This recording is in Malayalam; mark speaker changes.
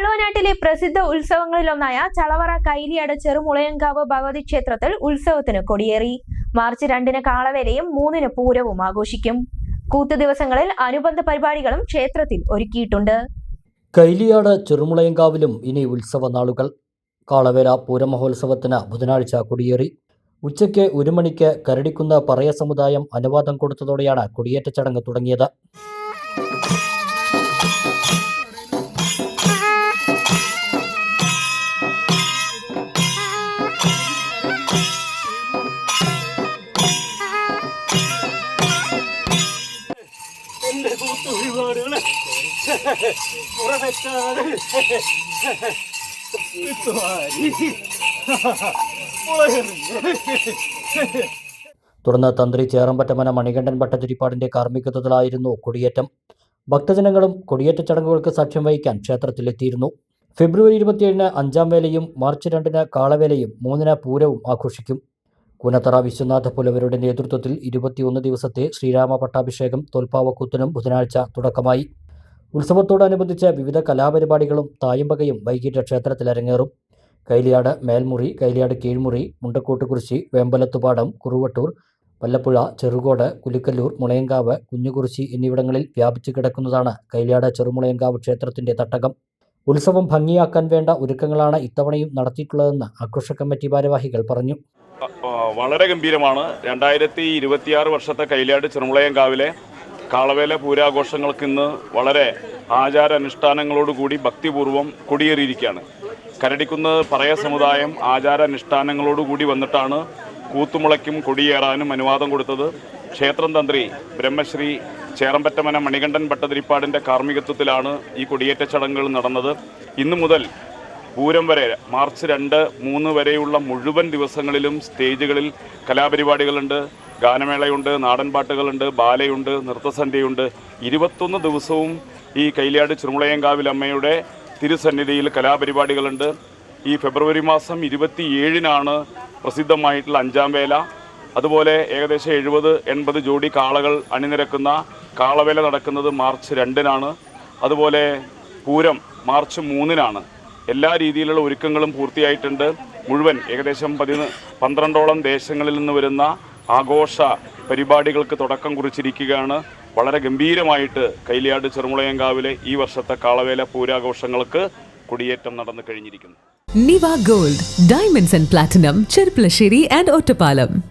Speaker 1: വള്ളുവനാട്ടിലെ പ്രസിദ്ധ ഉത്സവങ്ങളിലൊന്നായ ചളവറ കൈലിയട ചെറുമുളയങ്കാവ് ഭഗവതി ക്ഷേത്രത്തിൽ ഉത്സവത്തിന് കൊടിയേറി. മാർച്ച് രണ്ടിന് കാളവേലയും മൂന്നിന് പൂരവും ആഘോഷിക്കും. കൂത്തു ദിവസങ്ങളിൽ അനുബന്ധ പരിപാടികളും ക്ഷേത്രത്തിൽ ഒരുക്കിയിട്ടുണ്ട്.
Speaker 2: കൈലിയാട് ചെറുമുളയങ്കാവിലും ഇനി ഉത്സവ നാളുകൾ. കാളവേല പൂരമഹോത്സവത്തിന് ബുധനാഴ്ച കൊടിയേറി. ഉച്ചയ്ക്ക് ഒരു മണിക്ക് കരടിക്കുന്ന പറയ സമുദായം അനുവാദം കൊടുത്തതോടെയാണ് കൊടിയേറ്റ ചടങ്ങ് തുടങ്ങിയത്. തുടർന്ന് തന്ത്രി ചേറമ്പറ്റമന മണികണ്ഠൻ ഭട്ടതിരിപ്പാടിന്റെ കാർമ്മികത്വത്തിലായിരുന്നു കൊടിയേറ്റം. ഭക്തജനങ്ങളും കൊടിയേറ്റ ചടങ്ങുകൾക്ക് സാക്ഷ്യം വഹിക്കാൻ ക്ഷേത്രത്തിലെത്തിയിരുന്നു. ഫെബ്രുവരി ഇരുപത്തിയേഴിന് അഞ്ചാം വേലയും മാർച്ച് രണ്ടിന് കാളവേലയും മൂന്നിന് പൂരവും ആഘോഷിക്കും. കുനത്തറ വിശ്വനാഥ പുലവരുടെ നേതൃത്വത്തിൽ ഇരുപത്തിയൊന്ന് ദിവസത്തെ ശ്രീരാമ പട്ടാഭിഷേകം തോൽപ്പാവക്കൂത്തിനും ബുധനാഴ്ച തുടക്കമായി. ഉത്സവത്തോടനുബന്ധിച്ച് വിവിധ കലാപരിപാടികളും തായമ്പകയും വൈകിട്ട് ക്ഷേത്രത്തിൽ അരങ്ങേറും കൈലിയാട് മേൽമുറി കൈലിയാട് കീഴ്മുറി മുണ്ടക്കോട്ടുകുറിശി വേമ്പലത്തുപാടം കുറുവട്ടൂർ വല്ലപ്പുഴ ചെറുകോട് കുലിക്കല്ലൂർ മുളയങ്കാവ് കുഞ്ഞുകുറിശി എന്നിവിടങ്ങളിൽ വ്യാപിച്ചു കിടക്കുന്നതാണ് കൈലിയാട് ചെറുമുളയങ്കാവ് ക്ഷേത്രത്തിന്റെ തട്ടകം. ഉത്സവം ഭംഗിയാക്കാൻ വേണ്ട ഒരുക്കങ്ങളാണ് ഇത്തവണയും നടത്തിയിട്ടുള്ളതെന്ന് ആഘോഷ കമ്മിറ്റി ഭാരവാഹികൾ പറഞ്ഞു.
Speaker 3: വളരെ ഗംഭീരമാണ്. രണ്ടായിരത്തി ഇരുപത്തിയാറ് വർഷത്തെ കൈലാട് ചെറുമുളയങ്കാവിലെ കാളവേല പൂരാഘോഷങ്ങൾക്ക് ഇന്ന് വളരെ ആചാരാനുഷ്ഠാനങ്ങളോടുകൂടി ഭക്തിപൂർവം കൊടിയേറിയിരിക്കുകയാണ്. കരടിക്കുന്ന് പറയ സമുദായം ആചാരാനുഷ്ഠാനങ്ങളോടുകൂടി വന്നിട്ടാണ് കൂത്തുമുളയ്ക്കും കൊടിയേറാനും അനുവാദം കൊടുത്തത്. ക്ഷേത്രം തന്ത്രി ബ്രഹ്മശ്രീ ചേറമ്പറ്റമന മണികണ്ഠൻ ഭട്ടതിരിപ്പാടിന്റെ കാർമ്മികത്വത്തിലാണ് ഈ കൊടിയേറ്റ ചടങ്ങുകൾ നടന്നത്. ഇന്നു മുതൽ പൂരം വരെ മാർച്ച് രണ്ട് മൂന്ന് വരെയുള്ള മുഴുവൻ ദിവസങ്ങളിലും സ്റ്റേജുകളിൽ കലാപരിപാടികളുണ്ട്. ഗാനമേളയുണ്ട് നാടൻ പാട്ടുകളുണ്ട് ബാലയുണ്ട് നൃത്തസന്ധ്യയുണ്ട്. ഇരുപത്തൊന്ന് ദിവസവും ഈ കൈലാട് ചുരുമുളയങ്കാവിലമ്മയുടെ തിരുസന്നിധിയിൽ കലാപരിപാടികളുണ്ട്. ഈ ഫെബ്രുവരി മാസം ഇരുപത്തിയേഴിനാണ് പ്രസിദ്ധമായിട്ടുള്ള അഞ്ചാം വേല. അതുപോലെ ഏകദേശം എഴുപത് എൺപത് ജോഡി കാളകൾ അണിനിരക്കുന്ന കാളവേല നടക്കുന്നത് മാർച്ച് രണ്ടിനാണ്. അതുപോലെ പൂരം മാർച്ച് മൂന്നിനാണ്. എല്ലാ രീതിയിലുള്ള ഒരുക്കങ്ങളും പൂർത്തിയായിട്ടുണ്ട്. മുഴുവൻ ഏകദേശം പതിന് പന്ത്രണ്ടോളം ദേശങ്ങളിൽ നിന്ന് വരുന്ന ആഘോഷ പരിപാടികൾക്ക് തുടക്കം കുറിച്ചിരിക്കുകയാണ്. വളരെ ഗംഭീരമായിട്ട് കൈലിയാട് ചെറുമുളയങ്കാവിലെ ഈ വർഷത്തെ കാളവേല പൂരാഘോഷങ്ങൾക്ക് കൊടിയേറ്റം നടന്നു കഴിഞ്ഞിരിക്കുന്നു.
Speaker 4: Niva gold diamonds and platinum Cherpulassery and Ottapalam.